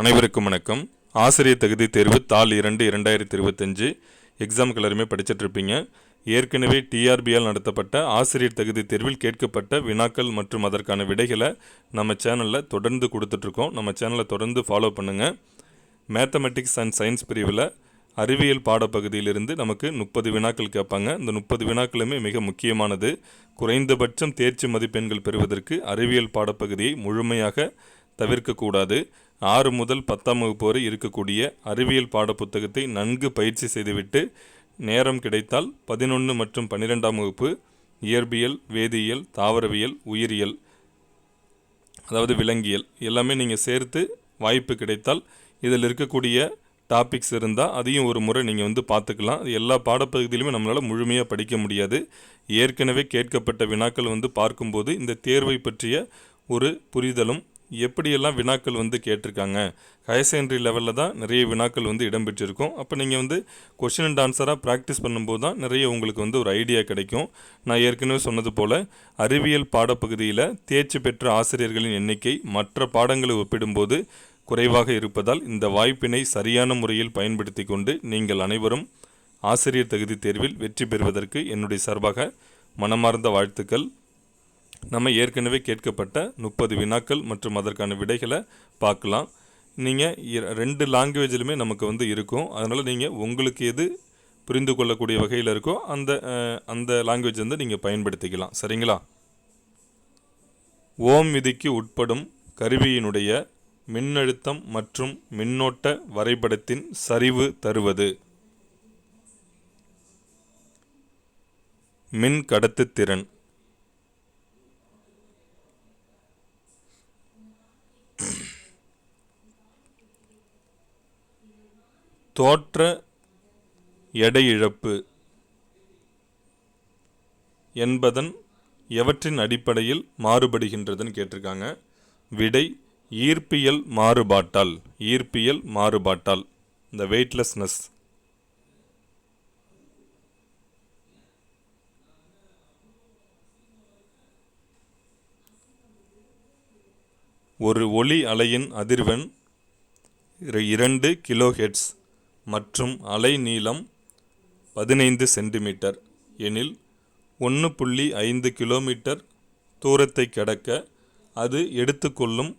அனைவருக்கும் வணக்கம். ஆசிரியர் தகுதி தேர்வு தாள் இரண்டு இரண்டாயிரத்தி இருபத்தஞ்சு. எக்ஸாமுக்கு எல்லாருமே படிச்சிட்ருப்பீங்க ஏற்கனவே டிஆர்பியால் நடத்தப்பட்ட ஆசிரியர் தகுதி தேர்வில் கேட்கப்பட்ட வினாக்கள் மற்றும் அதற்கான விடைகளை நம்ம சேனலில் தொடர்ந்து கொடுத்துட்ருக்கோம் நம்ம சேனலை தொடர்ந்து ஃபாலோ பண்ணுங்கள் மேத்தமெட்டிக்ஸ் அண்ட் சயின்ஸ் பிரிவில் அறிவியல் பாடப்பகுதியிலிருந்து நமக்கு முப்பது வினாக்கள் கேட்பாங்க. இந்த முப்பது வினாக்களுமே மிக முக்கியமானது. குறைந்தபட்சம் தேர்ச்சி மதிப்பெண்கள் பெறுவதற்கு அறிவியல் பாடப்பகுதியை முழுமையாக தவிர்க்கக்கூடாது. ஆறு முதல் பத்தாம் வகுப்பு வரை இருக்கக்கூடிய அறிவியல் பாடப்புத்தகத்தை நன்கு பயிற்சி செய்துவிட்டு நேரம் கிடைத்தால் பதினொன்று மற்றும் பன்னிரெண்டாம் வகுப்பு இயற்பியல் வேதியியல் தாவரவியல் உயிரியல் அதாவது விலங்கியல் எல்லாமே நீங்கள் சேர்த்து வாய்ப்பு கிடைத்தால் இதில் இருக்கக்கூடிய டாபிக்ஸ் இருந்தால் அதையும் ஒரு முறை நீங்கள் வந்து பார்த்துக்கலாம். அது எல்லா பாடப்பகுதியிலுமே நம்மளால் முழுமையாக படிக்க முடியாது. ஏற்கனவே கேட்கப்பட்ட வினாக்கள் வந்து பார்க்கும்போது இந்த தேர்வை பற்றிய ஒரு புரிதலும் எப்படியெல்லாம் வினாக்கள் வந்து கேட்டிருக்காங்க? ஹையர் செகண்டரி லெவலில் தான் நிறைய வினாக்கள் வந்து இடம்பெற்றிருக்கும். அப்போ நீங்கள் வந்து கொஷின் அண்ட் ஆன்சராக ப்ராக்டிஸ் பண்ணும்போது தான் நிறைய உங்களுக்கு வந்து ஒரு ஐடியா கிடைக்கும். நான் ஏற்கனவே சொன்னது போல் அறிவியல் பாடப்பகுதியில் தேர்ச்சி பெற்ற ஆசிரியர்களின் எண்ணிக்கை மற்ற பாடங்களை ஒப்பிடும்போது குறைவாக இருப்பதால் இந்த வாய்ப்பினை சரியான முறையில் பயன்படுத்தி கொண்டு நீங்கள் அனைவரும் ஆசிரியர் தகுதி தேர்வில் வெற்றி பெறுவதற்கு என்னுடைய சார்பாக மனமார்ந்த வாழ்த்துக்கள். நம்ம ஏற்கனவே கேட்கப்பட்ட முப்பது வினாக்கள் மற்றும் அதற்கான விடைகளை பார்க்கலாம். நீங்கள் ரெண்டு லாங்குவேஜிலுமே நமக்கு வந்து இருக்கும். அதனால் நீங்கள் உங்களுக்கு எது புரிந்து கொள்ளக்கூடிய வகையில் இருக்கோ அந்த அந்த லாங்குவேஜ் வந்து நீங்கள் பயன்படுத்திக்கலாம். சரிங்களா? ஓம் விதிக்கு உட்படும் கருவியினுடைய மின்னழுத்தம் மற்றும் மின்னோட்ட வரைபடத்தின் சரிவு தருவது. மின் கடத்துத்திறன் தோற்ற எடை இழப்பு என்பதன் எவற்றின் அடிப்படையில் மாறுபடுகின்றதுன்னு கேட்டிருக்காங்க. விடை ஈர்ப்பியல் மாறுபாட்டால் ஈர்ப்பியல் மாறுபாட்டால் இந்த வெயிட்லெஸ்னஸ் ஒரு ஒளி அலையின் அதிர்வெண் இரண்டு கிலோஹெட்ஸ் மற்றும் அலை நீளம் பதினைந்து சென்டிமீட்டர் எனில் ஒன்று புள்ளி ஐந்து கிலோமீட்டர் தூரத்தை கடக்க அது எடுத்துக்கொள்ளும்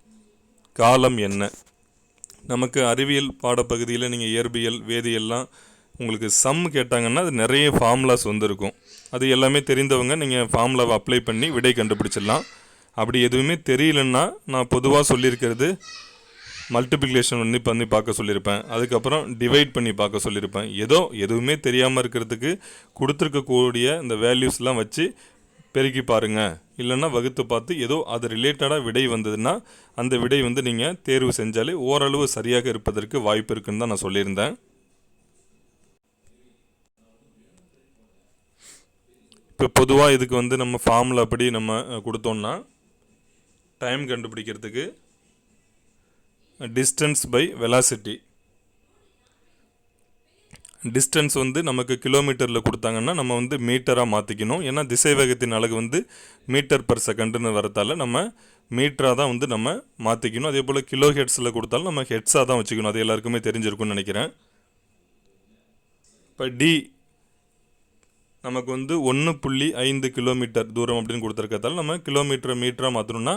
காலம் என்ன? நமக்கு அறிவியல் பாடப்பகுதியில் நீங்கள் இயற்பியல் வேதியெல்லாம் உங்களுக்கு சம் கேட்டாங்கன்னா அது நிறைய ஃபார்முலாஸ் வந்திருக்கும். அது எல்லாமே தெரிந்தவங்க நீங்கள் ஃபார்முலாவை அப்ளை பண்ணி விடை கண்டுபிடிச்சிடலாம். அப்படி எதுவுமே தெரியலன்னா நான் பொதுவாக சொல்லியிருக்கிறது மல்டிப்ளிகேஷன் பண்ணி பண்ணி பார்க்க சொல்லியிருப்பேன். அதுக்கப்புறம் டிவைட் பண்ணி பார்க்க சொல்லியிருப்பேன். ஏதோ எதுவுமே தெரியாமல் இருக்கிறதுக்கு கொடுத்துருக்கக்கூடிய இந்த வேல்யூஸ்லாம் வச்சு பெருக்கி பாருங்கள் இல்லைன்னா வகுத்து பார்த்து ஏதோ அது ரிலேட்டடாக விடை வந்ததுன்னா அந்த விடை வந்து நீங்கள் தேர்வு செஞ்சாலே ஓரளவு சரியாக இருப்பதற்கு வாய்ப்பு இருக்குன்னு தான் நான் சொல்லியிருந்தேன். இப்போ பொதுவாக இதுக்கு வந்து நம்ம ஃபார்மில் அப்படி நம்ம கொடுத்தோம்னா டைம் கண்டுபிடிக்கிறதுக்கு டிஸ்டன்ஸ் பை வெலாசிட்டி டிஸ்டன்ஸ் வந்து நமக்கு கிலோமீட்டரில் கொடுத்தாங்கன்னா நம்ம வந்து மீட்டராக மாற்றிக்கணும் ஏன்னா திசைவேகத்தின் அழகு வந்து மீட்டர் பர் செகண்டுன்னு வரதால நம்ம மீட்டராக தான் வந்து நம்ம மாற்றிக்கணும் அதே போல் கிலோ ஹெட்ஸில் கொடுத்தாலும் நம்ம ஹெட்ஸாக தான் வச்சுக்கணும். அது எல்லாருக்குமே தெரிஞ்சிருக்கும்னு நினைக்கிறேன். இப்போ டி நமக்கு வந்து ஒன்று புள்ளி ஐந்து கிலோமீட்டர் தூரம் அப்படின்னு கொடுத்துருக்கதால நம்ம கிலோமீட்டரை மீட்டராக மாற்றணும்னா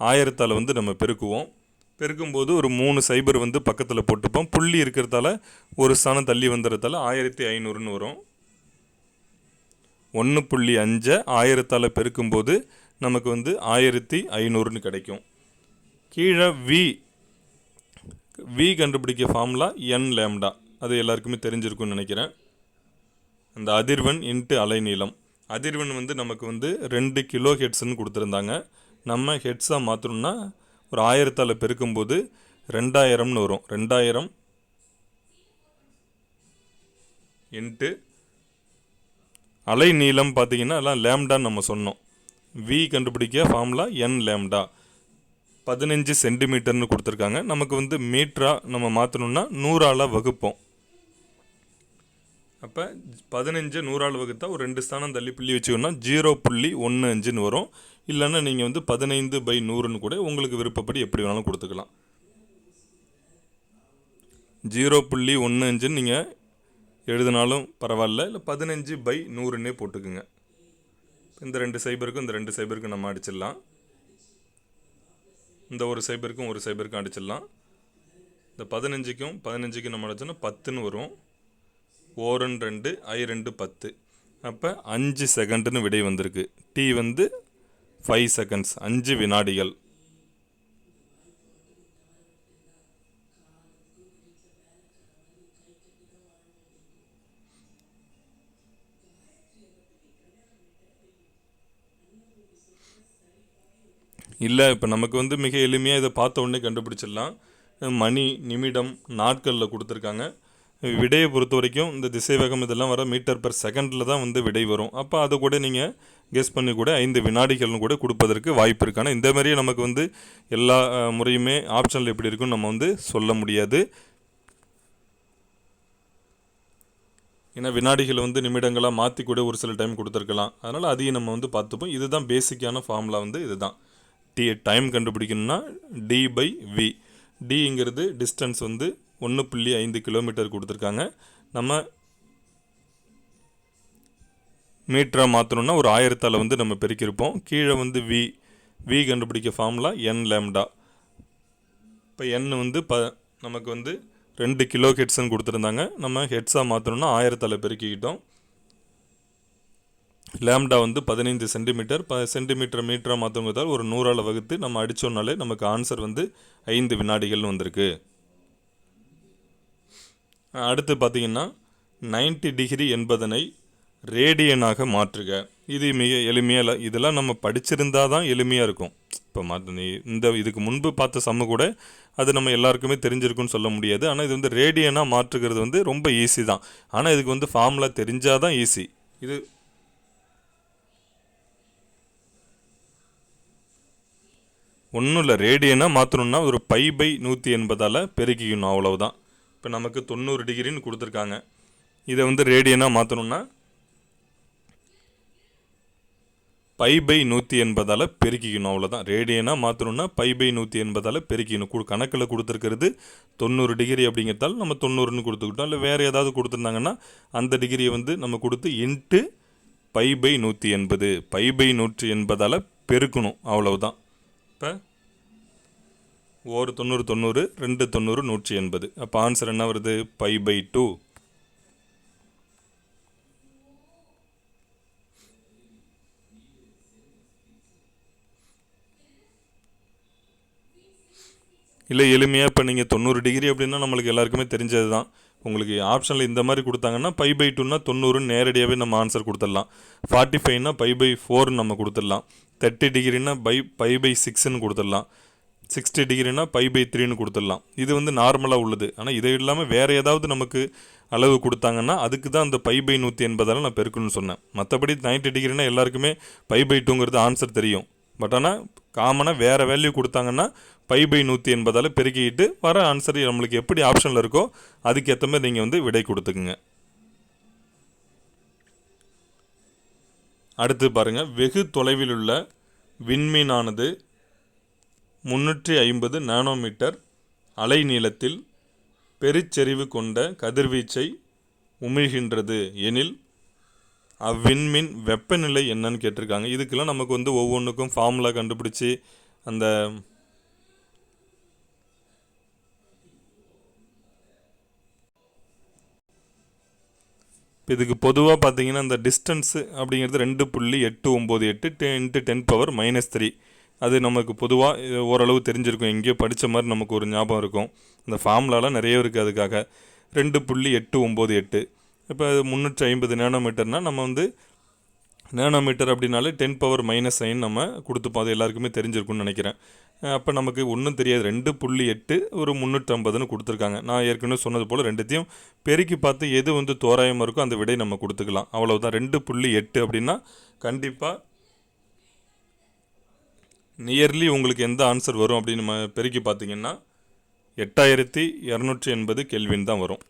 ஆயிரத்தால் வந்து நம்ம பெருக்குவோம். பெருக்கும்போது ஒரு மூணு சைபர் வந்து பக்கத்தில் போட்டுப்போம். புள்ளி இருக்கிறதால ஒரு ஸ்தானம் தள்ளி வந்துடுறதால ஆயிரத்தி ஐநூறுன்னு வரும். ஒன்று புள்ளி அஞ்சை ஆயிரத்தால் பெருக்கும்போது நமக்கு வந்து ஆயிரத்தி ஐநூறுன்னு கிடைக்கும். கீழே வி வி கண்டுபிடிக்க ஃபார்முலா என் லேம்டா அது எல்லாருக்குமே தெரிஞ்சிருக்கும்னு நினைக்கிறேன். அந்த அதிர்வெண் இன்ட்டு அலைநீளம். அதிர்வெண் வந்து நமக்கு வந்து ரெண்டு கிலோ ஹெட்ஸுன்னு கொடுத்துருந்தாங்க. நம்ம ஹெட்ஸாக மாற்றணும்னா ஒரு ஆயிரத்தால் பெருக்கும்போது ரெண்டாயிரம்னு வரும். ரெண்டாயிரம் இன்ட்டு அலை நீளம் பார்த்தீங்கன்னா எல்லாம் லேம்டான்னு நம்ம சொன்னோம். வி கண்டுபிடிக்க ஃபார்முலா என் லேம்டா. பதினஞ்சு சென்டிமீட்டர்னு கொடுத்துருக்காங்க. நமக்கு வந்து மீட்டராக நம்ம மாற்றணுன்னா நூறால் வகுப்போம். அப்போ பதினஞ்சு நூறால் வகுத்தா ஒரு ரெண்டு ஸ்தானம் தள்ளி புள்ளி வச்சுக்கோன்னா ஜீரோ புள்ளி ஒன்று அஞ்சுன்னு வரும். இல்லைன்னா நீங்கள் வந்து பதினைந்து பை நூறுன்னு கூட உங்களுக்கு விருப்பப்படி எப்படி வேணாலும் கொடுத்துக்கலாம். ஜீரோ புள்ளி ஒன்று அஞ்சுன்னு நீங்கள் எழுதினாலும் பரவாயில்ல. இல்லை பதினஞ்சு பை நூறுன்னே போட்டுக்குங்க. இந்த ரெண்டு சைபருக்கும் இந்த ரெண்டு சைபருக்கும் நம்ம அடிச்சிடலாம். இந்த ஒரு சைபருக்கும் ஒரு சைபருக்கும் அடிச்சிடலாம். இந்த பதினஞ்சுக்கும் பதினஞ்சுக்கும் நம்ம அடிச்சோன்னா பத்துன்னு வரும். ஓரன் ரெண்டு ஐ ரெண்டு பத்து. அப்போ அஞ்சு செகண்டுன்னு விடை வந்திருக்கு. டி வந்து ஃபைவ் செகண்ட்ஸ் அஞ்சு வினாடிகள். இல்லை இப்போ நமக்கு வந்து மிக எளிமையாக இதை பார்த்த உடனே கண்டுபிடிச்சிடலாம். மணி நிமிடம் நாட்களில் கொடுத்துருக்காங்க. விடையை பொறுத்த வரைக்கும் இந்த திசைவேகம் இதெல்லாம் வர மீட்டர் பர் செகண்டில் தான் வந்து விடை வரும். அப்போ அதை கூட நீங்கள் கெஸ் பண்ணி கூட ஐந்து வினாடிகள்னு கூட கொடுப்பதற்கு வாய்ப்பு இருக்கு ஆனால் இந்த மாதிரியே நமக்கு வந்து எல்லா முறையுமே ஆப்ஷனில் எப்படி இருக்குன்னு நம்ம வந்து சொல்ல முடியாது. ஏன்னா வினாடிகளை வந்து நிமிடங்களாக மாற்றி கூட ஒரு சில டைம் கொடுத்துருக்கலாம். அதனால் அதையும் நம்ம வந்து பார்த்துப்போம். இதுதான் பேசிக்கான ஃபார்முலா வந்து இதுதான். டி டைம் கண்டுபிடிக்கணும்னா டி பை வி டிங்கிறது டிஸ்டன்ஸ் வந்து ஒன்று புள்ளி ஐந்து கிலோமீட்டர் கொடுத்துருக்காங்க. நம்ம மீட்டராக மாற்றணும்னா ஒரு ஆயிரத்தால் வந்து நம்ம பெருக்கியிருப்போம். கீழே வந்து வி வி கண்டுபிடிக்க ஃபார்முலா என் லேம்டா இப்போ என் வந்து ப நமக்கு வந்து ரெண்டு கிலோ ஹெட்ஸ்ன்னு கொடுத்துருந்தாங்க. நம்ம ஹெட்ஸாக மாற்றணும்னா ஆயிரத்தால் பெருக்கிக்கிட்டோம். லேம்டா வந்து பதினைந்து சென்டிமீட்டர் ப சென்டிமீட்டர் மீட்டராக மாற்றுவதால் ஒரு நூறால் வகுத்து நம்ம அடித்தோம்னாலே நமக்கு ஆன்சர் வந்து ஐந்து வினாடிகள்னு வந்திருக்கு. அடுத்து பார்த்தீங்கன்னா 90 டிகிரி என்பதனை ரேடியனாக மாற்றுக. இது மிக எளிமையாக இதெல்லாம் நம்ம படிச்சிருந்தா தான் எளிமையாக இருக்கும். இப்போ மாற்ற நீ இந்த இதுக்கு முன்பு பார்த்த சம்மு கூட அது நம்ம எல்லாருக்குமே தெரிஞ்சிருக்குன்னு சொல்ல முடியாது. ஆனால் இது வந்து ரேடியனாக மாற்றுகிறது வந்து ரொம்ப ஈஸி தான். ஆனால் இதுக்கு வந்து ஃபார்முலா தெரிஞ்சால் தான் ஈஸி இது ஒன்றும் இல்லை ரேடியனாக மாற்றணும்னா ஒரு பை பை நூற்றி எண்பதால் பெருக்கிக்கணும் அவ்வளவுதான். இப்போ நமக்கு தொண்ணூறு டிகிரின்னு கொடுத்துருக்காங்க. இதை வந்து ரேடியனாக மாற்றணும்னா பை பை நூற்றி எண்பதால் பெருக்கிக்கணும் அவ்வளோதான் ரேடியனாக மாற்றணும்னா பை பை நூற்றி எண்பதால் பெருக்கிக்கணும். கு கணக்கில் கொடுத்துருக்கிறது தொண்ணூறு டிகிரி அப்படிங்கிறதால நம்ம தொண்ணூறுன்னு கொடுத்துக்கிட்டோம். இல்லை வேறு ஏதாவது கொடுத்துருந்தாங்கன்னா அந்த டிகிரியை வந்து நம்ம கொடுத்து இன்ட்டு பை பை நூற்றி எண்பது பை பை நூற்றி எண்பதால் பெருக்கணும் அவ்வளவுதான். இப்போ ஒரு தொண்ணூறு தொண்ணூறு ரெண்டு தொண்ணூறு நூற்றி எண்பது. அப்போ ஆன்சர் என்ன வருது? பை பை டூ இல்லை எளிமையாக இப்போ நீங்கள் தொண்ணூறு டிகிரி அப்படின்னா நம்மளுக்கு எல்லாருக்குமே தெரிஞ்சது தான் உங்களுக்கு ஆப்ஷனில் இந்த மாதிரி கொடுத்தாங்கன்னா பை பை டூன்னா தொண்ணூறுன்னு நேரடியாகவே நம்ம ஆன்சர் கொடுத்துடலாம். ஃபார்ட்டி ஃபைவ்னா பை பை ஃபோர்னு நம்ம கொடுத்துடலாம். தேர்ட்டி டிகிரினா பை பை பை சிக்ஸ்ன்னு கொடுத்துடலாம். சிக்ஸ்டி டிகிரினா பை பை த்ரீன்னு கொடுத்துடலாம். இது வந்து நார்மலாக உள்ளது. ஆனால் இதை இல்லாமல் வேறு ஏதாவது நமக்கு அளவு கொடுத்தாங்கன்னா அதுக்கு தான் அந்த பை பை நூற்றி எண்பதால் நான் பெருக்கணும்னு சொன்னேன். மற்றபடி 90 டிகிரினா எல்லாருக்குமே பை பை டூங்கிறது ஆன்சர் தெரியும். பட் ஆனால் காமனாக வேறு வேல்யூ கொடுத்தாங்கன்னா பை பை நூற்றி எண்பதால் பெருக்கிக்கிட்டு வர ஆன்சர் நம்மளுக்கு எப்படி ஆப்ஷனில் இருக்கோ அதுக்கேற்ற மாதிரி நீங்கள் வந்து விடை கொடுத்துக்குங்க. அடுத்து பாருங்கள் வெகு தொலைவில் உள்ள விண்மீனானது முன்னூற்றி ஐம்பது நானோமீட்டர் அலைநீளத்தில் பெருச்செறிவு கொண்ட கதிர்வீச்சை உமிழ்கின்றது. எனில் அவ்விண்மீன் வெப்பநிலை என்னன்னு கேட்டிருக்காங்க. இதுக்கெல்லாம் நமக்கு வந்து ஒவ்வொன்றுக்கும் ஃபார்முலா கண்டுபிடிச்சி அந்த இதுக்கு பொதுவாக பார்த்தீங்கன்னா அந்த டிஸ்டன்ஸு அப்படிங்கிறது ரெண்டு புள்ளி எட்டு ஒம்பது எட்டு ten into ten power minus three அது நமக்கு பொதுவாக ஓரளவு தெரிஞ்சிருக்கும். எங்கேயோ படித்த மாதிரி நமக்கு ஒரு ஞாபகம் இருக்கும். இந்த ஃபார்முலாலாம் நிறைய இருக்குது அதுக்காக. ரெண்டு புள்ளி எட்டு ஒம்பது எட்டு. இப்போ முந்நூற்றி ஐம்பது நேனோமீட்டர்னால் நம்ம வந்து நேனோமீட்டர் அப்படின்னாலே டென் பவர் மைனஸ் சைன் நம்ம கொடுத்துப்போம். அது எல்லாருக்குமே தெரிஞ்சிருக்கும்னு நினைக்கிறேன். அப்போ நமக்கு ஒன்றும் தெரியாது. ரெண்டு புள்ளி எட்டு ஒரு முந்நூற்றம்பதுன்னு கொடுத்துருக்காங்க. நான் ஏற்கனவே சொன்னது போல் ரெண்டுத்தையும் பெருக்கி பார்த்து எது வந்து தோராயமாக இருக்கோ அந்த விடை நம்ம கொடுத்துக்கலாம். அவ்வளவுதான். ரெண்டு புள்ளி எட்டு அப்படின்னா கண்டிப்பாக நியர்லி உங்களுக்கு எந்த ஆன்சர் வரும் அப்படின்னு நம்ம பெருக்கி பார்த்தீங்கன்னா எட்டாயிரத்தி இரநூற்றி எண்பது கெல்வின் தான் வரும்.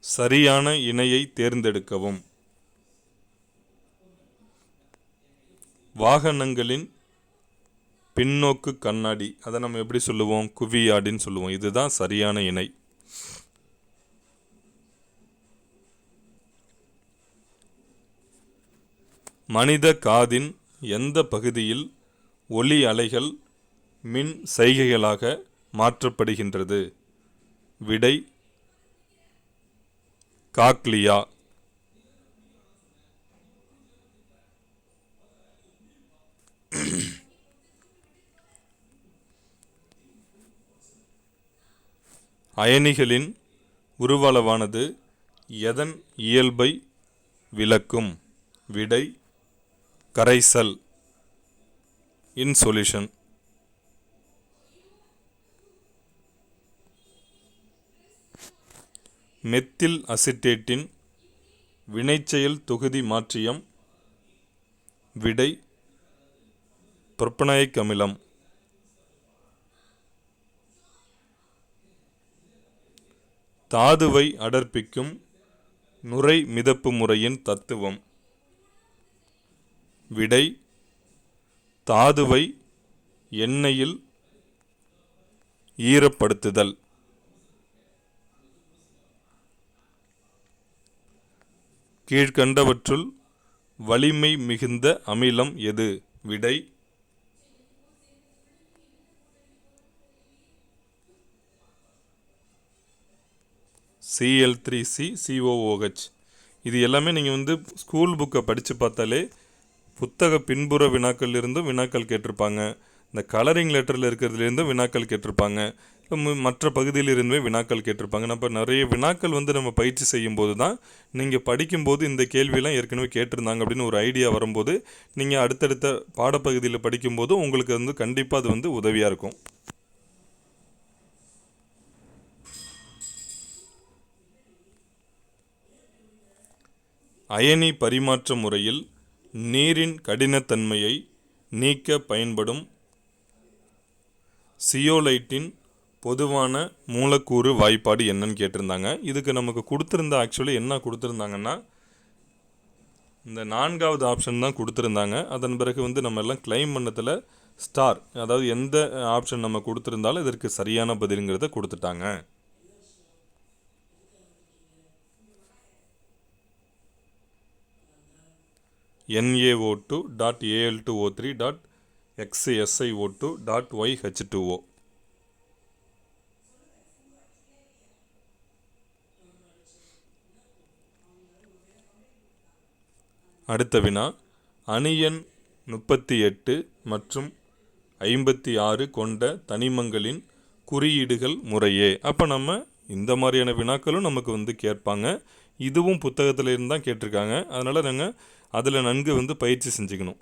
சரியான இணையை தேர்ந்தெடுக்கவும். வாகனங்களின் பின்னோக்கு கண்ணாடி அதை நம்ம எப்படி சொல்லுவோம்? குவியாடின்னு சொல்லுவோம். இதுதான் சரியான இணை. மனித காதின் எந்த பகுதியில் ஒலி அலைகள் மின் செய்கைகளாக மாற்றப்படுகின்றது? விடை காக்லியா. அயனிகளின் உருவளவானது எதன் இயல்பை விளக்கும்? விடை கரைசல் இன்சொல்யூஷன் மெத்தில் அசிட்டேட்டின் வினைச்செயல் தொகுதி மாற்றியம் விடை புரோப்பனாயிக் அமிலம். தாதுவை அடர்ப்பிக்கும் நுரை மிதப்பு முறையின் தத்துவம். விடை தாதுவை எண்ணெயில் ஈரப்படுத்துதல். கீழ்கண்டவற்றுள் வலிமை மிகுந்த அமிலம் எது? விடை சிஎல் த்ரீ சி சிஓஓஹெச் இது எல்லாமே நீங்கள் வந்து ஸ்கூல் புக்கை படித்து பார்த்தாலே புத்தக பின்புற வினாக்கள்லேருந்தும் வினாக்கள் கேட்டிருப்பாங்க. இந்த கலரிங் லெட்டரில் இருக்கிறதுலேருந்தும் வினாக்கள் கேட்டிருப்பாங்க. மற்ற பகுதியிலிருந்துமே வினாக்கள் கேட்டிருப்பாங்க. நம்ம நிறைய வினாக்கள் வந்து நம்ம பயிற்சி செய்யும்போது தான் நீங்கள் படிக்கும்போது இந்த கேள்வியெல்லாம் ஏற்கனவே கேட்டிருந்தாங்க அப்படின்னு ஒரு ஐடியா வரும்போது நீங்கள் அடுத்தடுத்த பாடப்பகுதியில் படிக்கும்போது உங்களுக்கு வந்து கண்டிப்பாக அது வந்து உதவியாக இருக்கும். அயனி பரிமாற்ற முறையில் நீரின் கடினத்தன்மையை நீக்க பயன்படும் சியோலைட்டின் பொதுவான மூலக்கூறு வாய்ப்பாடு என்னன்னு கேட்டிருந்தாங்க. இதுக்கு நமக்கு கொடுத்துருந்த ஆக்சுவலி என்ன கொடுத்துருந்தாங்கன்னா இந்த நான்காவது ஆப்ஷன் தான் கொடுத்துருந்தாங்க. அதன் பிறகு வந்து நம்ம எல்லாம் கிளைம் பண்ணதில் ஸ்டார் அதாவது எந்த ஆப்ஷன் நம்ம கொடுத்துருந்தாலும் இதற்கு சரியான பதிலுங்கிறத கொடுத்துட்டாங்க. N A O two dot A L two O three dot X S I O two dot Y H two O அடுத்த வினா அணியன் எண் முப்பத்தி எட்டு மற்றும் ஐம்பத்தி ஆறு கொண்ட தனிமங்களின் குறியீடுகள் முறையே. அப்போ நம்ம இந்த மாதிரியான வினாக்களும் நமக்கு வந்து கேட்பாங்க. இதுவும் புத்தகத்திலேருந்து தான் கேட்டிருக்காங்க. அதனால் நாங்கள் அதில் நன்கு வந்து பயிற்சி செஞ்சுக்கணும்.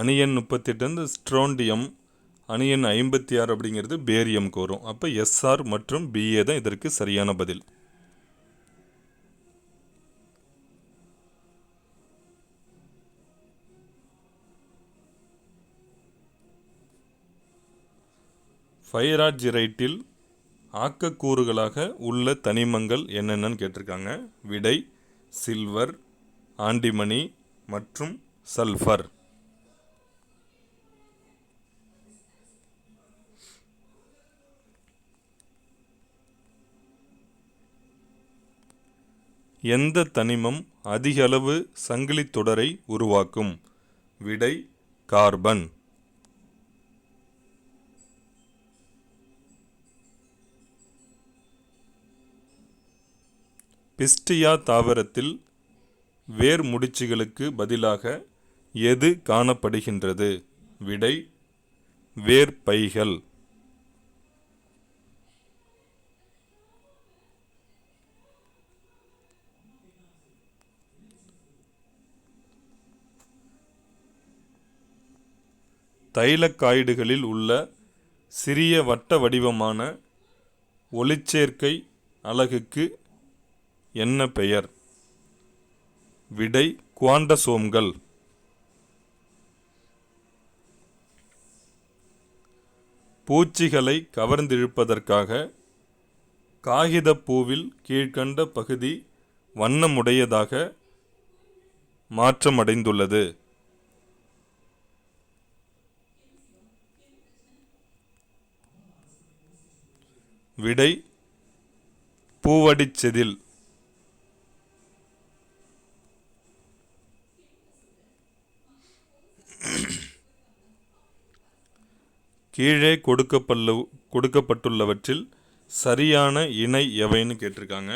அணியன் முப்பத்தெட்டு வந்து ஸ்ட்ரோண்டியம் அணியன் ஐம்பத்தி ஆறு அப்படிங்கிறது பேரியம் கோரும். அப்போ எஸ்ஆர் மற்றும் பிஏ தான் இதற்கு சரியான பதில். ஃபைராஜிரைட்டில் ஆக்கக்கூறுகளாக உள்ள தனிமங்கள் என்னென்னு கேட்டிருக்காங்க. விடை சில்வர் ஆண்டிமணி மற்றும் சல்ஃபர். எந்த தனிமம் அதிகளவு சங்கிலித் தொடரை உருவாக்கும்? விடை கார்பன். பிஸ்டியா தாவரத்தில் வேர் முடிச்சுகளுக்கு பதிலாக எது காணப்படுகின்றது? விடை வேர்பைகள் தைலக்காய்டுகளில் உள்ள சிறிய வட்ட வடிவமான ஒளிச்சேர்க்கை அலகுக்கு என்ன பெயர்? விடை குவாண்டசோம்கள். பூச்சிகளை கவர்ந்திழுப்பதற்காக காகிதப்பூவில் கீழ்க்கண்ட பகுதி வண்ணமுடையதாக மாற்றமடைந்துள்ளது. விடை பூவடிச்செதில். கீழே கொடுக்கப்பல்ல கொடுக்கப்பட்டுள்ளவற்றில் சரியான இணை எவைன்னு கேட்டிருக்காங்க.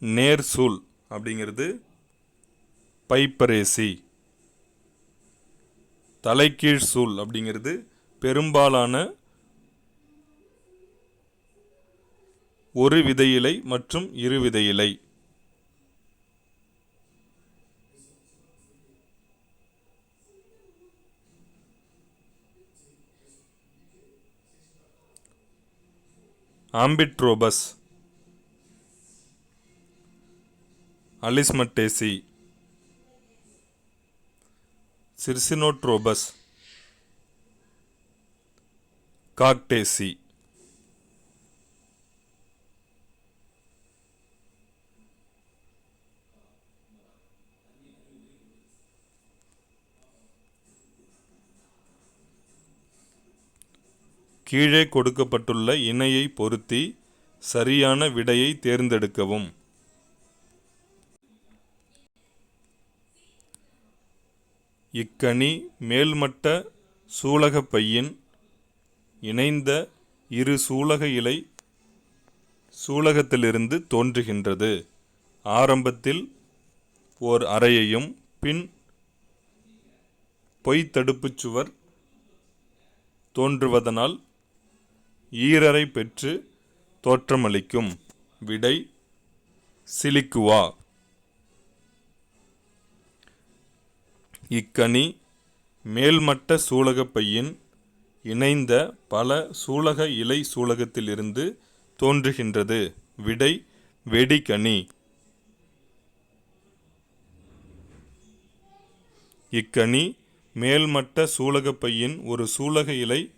நேர்சூல் அப்படிங்கிறது பைப்பரேசி. தலைகீழ் சூல் அப்படிங்கிறது பெரும்பாலான ஒரு விதையிலை மற்றும் இரு விதையிலை. ஆம்பிட்ரோபஸ். அலிஸ்மட்டேசி. சிர்சினோட்ரோபஸ். காக்டேசி. கீழே கொடுக்கப்பட்டுள்ள இணையை பொருத்தி சரியான விடையை தேர்ந்தெடுக்கவும். இக்கனி மேல்மட்ட சூலகப் பையின் இணைந்த இரு சூலக இலை சூலகத்திலிருந்து தோன்றுகின்றது. ஆரம்பத்தில் ஓர் அறையையும் பின் பொய்த்தடுப்புச் சுவர் தோன்றுவதனால் ஈரரை பெற்று தோற்றமளிக்கும் விடை சிலிக்குவா. இக்கனி மேல்மட்ட சூலகப்பையின் இணைந்த பல சூலக இலை சூலகத்திலிருந்து தோன்றுகின்றது. விடை வெடிக்கனி. இக்கனி மேல்மட்ட சூலகப்பையின் ஒரு சூலக இலை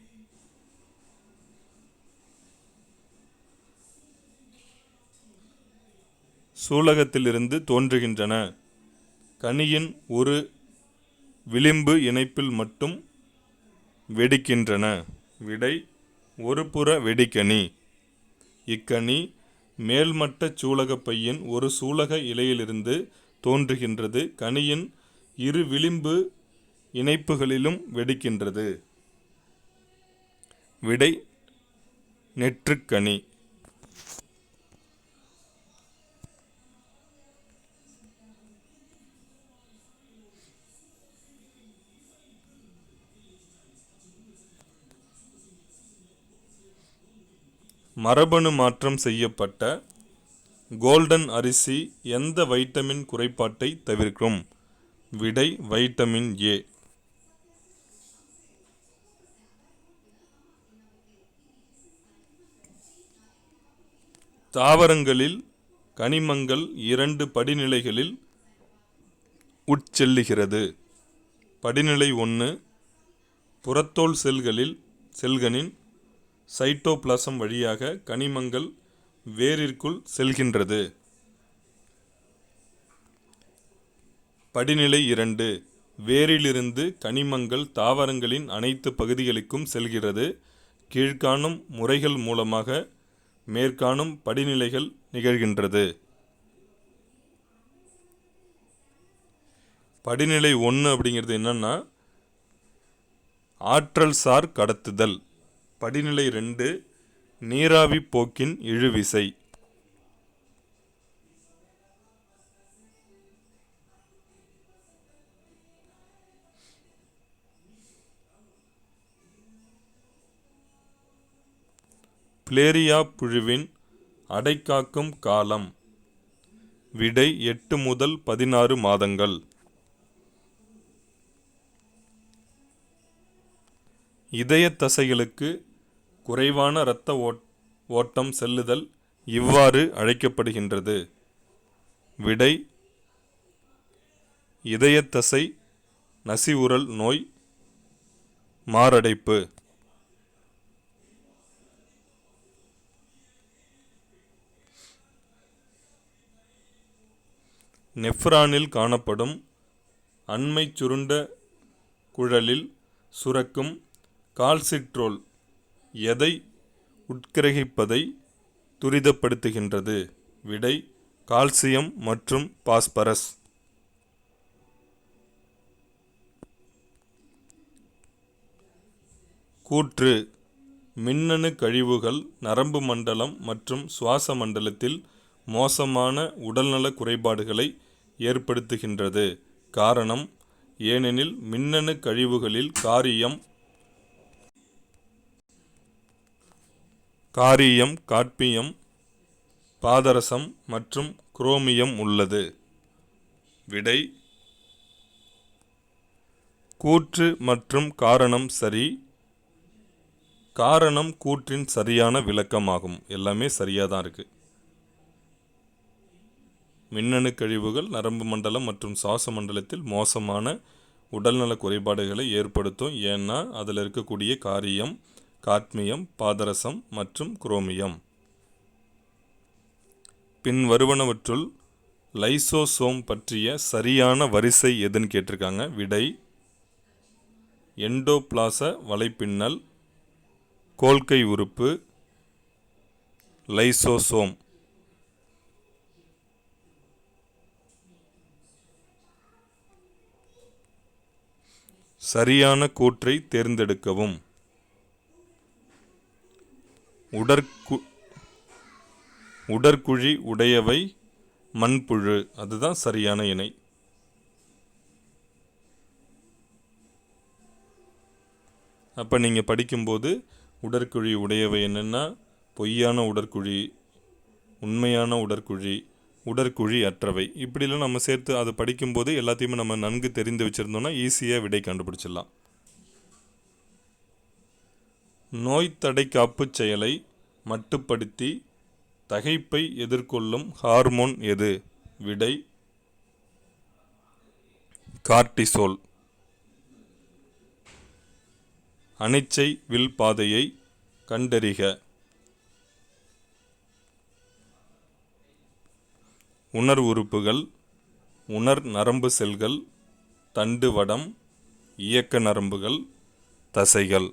சூலகத்திலிருந்து தோன்றுகின்றன. கனியின் ஒரு விளிம்பு இணைப்பில் மட்டும் வெடிக்கின்றன. விடை ஒரு புற வெடிக்கனி. இக்கனி மேல்மட்ட சூலகப்பையின் ஒரு சூலக இலையிலிருந்து தோன்றுகின்றது. கனியின் இரு விளிம்பு இணைப்புகளிலும் வெடிக்கின்றது. விடை நெற்றுக்கனி. மரபணு மாற்றம் செய்யப்பட்ட கோல்டன் அரிசி எந்த வைட்டமின் குறைபாட்டை தவிர்க்கும்? விடை வைட்டமின் ஏ. தாவரங்களில் கனிமங்கள் இரண்டு படிநிலைகளில் உட்செல்லுகிறது. படிநிலை ஒன்று புறத்தோல் செல்களில் செல்களின் சைட்டோபிளாசம் வழியாக கனிமங்கள் வேரிற்குள் செல்கின்றது. படிநிலை இரண்டு. வேரிலிருந்து கனிமங்கள் தாவரங்களின் அனைத்து பகுதிகளுக்கும் செல்கிறது. கீழ்காணும் முறைகள் மூலமாக மேற்காணும் படிநிலைகள் நிகழ்கின்றது. படிநிலை ஒன்று அப்படிங்கிறது என்னன்னா ஆற்றல் சார் கடத்துதல். படிநிலை ரெண்டு நீராவி போக்கின் இழுவிசை. பிளேரியா புழுவின் அடைக்காக்கும் காலம். விடை எட்டு முதல் பதினாறு மாதங்கள். இதய தசைகளுக்கு குறைவான இரத்த ஓட் ஓட்டம் செல்லுதல் இவ்வாறு அழைக்கப்படுகின்றது. விடை இதயத்தசை நசிவுறல் நோய் மாரடைப்பு. நெஃப்ரானில் காணப்படும் அண்மை சுருண்ட குழலில் சுரக்கும் கால்சிட்ரோல் எதை உட்கிரகிப்பதை துரிதப்படுத்துகின்றது? விடை கால்சியம் மற்றும் பாஸ்பரஸ். கூற்று மின்னணு கழிவுகள் நரம்பு மண்டலம் மற்றும் சுவாச மண்டலத்தில் மோசமான உடல்நல குறைபாடுகளை ஏற்படுத்துகின்றது. காரணம் ஏனெனில் மின்னணு கழிவுகளில் காரியம் காரீயம் காட்மியம் பாதரசம் மற்றும் குரோமியம் உள்ளது. விடை கூற்று மற்றும் காரணம் சரி. காரணம் கூற்றின் சரியான விளக்கமாகும். எல்லாமே சரியாக தான் இருக்குது மின்னணு கழிவுகள் நரம்பு மண்டலம் மற்றும் சுவாச மண்டலத்தில் மோசமான உடல்நல குறைபாடுகளை ஏற்படுத்தும். ஏன்னா அதில் இருக்கக்கூடிய காரியம் காட்மியம் பாதரசம் மற்றும் குரோமியம். பின் வருவனவற்றுள் லைசோசோம் பற்றிய சரியான வரிசை எதுன்னு கேட்டிருக்காங்க. விடை எண்டோபிளாச வலைப்பின்னல் கோல்கை உறுப்பு லைசோசோம். சரியான கூற்றை தேர்ந்தெடுக்கவும். உடற்கு உடற்குழி உடையவை மண்புழு. அதுதான் சரியான இணை. அப்போ நீங்கள் படிக்கும்போது உடற்குழி உடையவை என்னென்னா பொய்யான உடற்குழி உண்மையான உடற்குழி உடற்குழி அற்றவை. இப்படிலாம் நம்ம சேர்த்து அதை படிக்கும்போது எல்லாத்தையுமே நம்ம நன்கு தெரிந்து வச்சுருந்தோம்னா ஈஸியாக விடை கண்டுபிடிச்சிடலாம். நோய் தடை செயலை மட்டுப்படுத்தி தகைப்பை எதிர்கொள்ளும் ஹார்மோன் எது? விடை கார்டிசோல். அனிச்சை வில் பாதையை கண்டறிக. உணர் உறுப்புகள் உணர் நரம்பு செல்கள் தண்டு வடம் இயக்க நரம்புகள் தசைகள்.